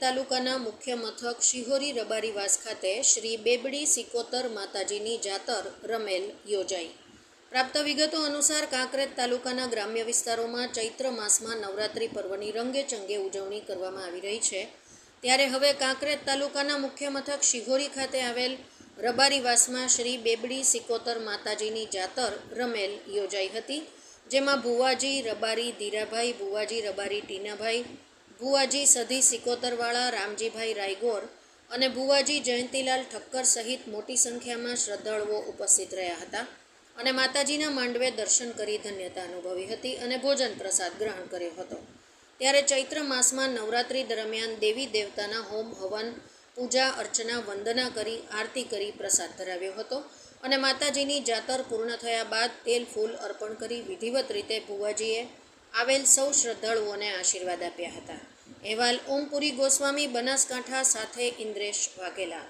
તાલુકાના મુખ્ય મથક શિહોરી રબારીવાસ ખાતે શ્રી બેબડી સિકોતર માતાજીની જાતર રમેલ યોજાઈ. પ્રાપ્ત વિગતો અનુસાર કાંકરેજ તાલુકાના ગ્રામ્ય વિસ્તારોમાં ચૈત્ર માસમાં નવરાત્રિ પર્વની રંગે ચંગે ઉજવણી કરવામાં આવી રહી છે. ત્યારે હવે કાંકરેજ તાલુકાના મુખ્ય મથક શિહોરી ખાતે આવેલ રબારીવાસમાં શ્રી બેબડી સિકોતર માતાજીની જાતર રમેલ યોજાઈ હતી, જેમાં ભુવાજી રબારી, ધીરાભાઈ, ભુવાજી રબારી, ટીનાભાઈ ભુવાજી સધી સિકોતરવાળા રામજીભાઈ રાયગોર અને ભુવાજી જયંતીલાલ ઠક્કર સહિત મોટી સંખ્યામાં શ્રદ્ધાળુઓ ઉપસ્થિત રહ્યા હતા અને માતાજીના માંડવે દર્શન કરી ધન્યતા અનુભવી હતી અને ભોજન પ્રસાદ ગ્રહણ કર્યો હતો. ત્યારે ચૈત્ર માસમાં નવરાત્રિ દરમિયાન દેવી દેવતાના હોમ હવન, પૂજા, અર્ચના, વંદના કરી, આરતી કરી પ્રસાદ ધરાવ્યો હતો અને માતાજીની જાતર પૂર્ણ થયા બાદ તેલ, ફૂલ અર્પણ કરી વિધિવત રીતે ભુવાજીએ આવેલ સૌ શ્રદ્ધાળુઓને આશીર્વાદ આપ્યા હતા. અહેવાલ ઓમપુરી ગોસ્વામી બનાસકાંઠા સાથે ઇન્દ્રેશ વાઘેલા.